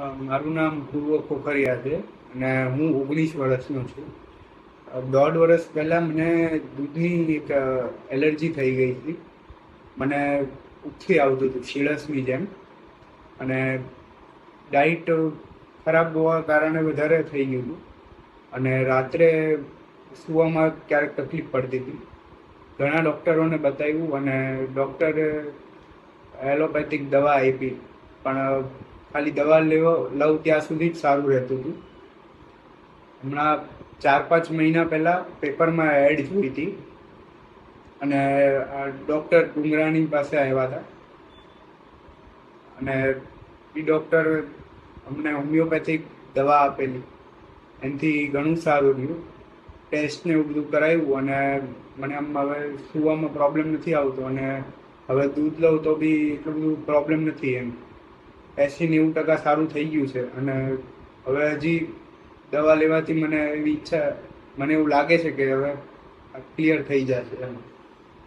મારું નામ પૂર્વ ખોખરિયા છે અને હું ઓગણીસ વર્ષનો છું. દોઢ વર્ષ પહેલાં મને દૂધની એક એલર્જી થઈ ગઈ હતી. મને ઉઠી આવતું હતું, શીળસની જેમ. અને ડાયટ ખરાબ હોવા કારણે વધારે થઈ ગયું હતું. અને રાત્રે સૂવામાં ક્યારેક તકલીફ પડતી હતી. ઘણા ડૉક્ટરોને બતાવ્યું અને ડૉક્ટરે એલોપેથિક દવા આપી. પણ ખાલી દવા લેવો, લઉં ત્યાં સુધી જ સારું રહેતું હતું. હમણાં ચાર પાંચ મહિના પહેલાં પેપરમાં એડ જોઈ હતી. અને ડૉક્ટર ડુંગરાણી પાસે આવ્યા હતા. અને એ ડૉક્ટર અમને હોમિયોપેથિક દવા આપેલી. એનાથી ઘણું સારું રહ્યું. ટેસ્ટ ને એવું બધું કરાવ્યું અને મને આમ હવે સુવામાં પ્રોબ્લેમ નથી આવતો. અને હવે દૂધ લઉં તો બી એટલું બધું પ્રોબ્લેમ નથી એમ. એસી નેવું ટકા સારું થઈ ગયું છે. અને હવે હજી દવા લેવાથી મને એવી ઈચ્છા, મને એવું લાગે છે કે હવે ક્લિયર થઈ જશે એમ.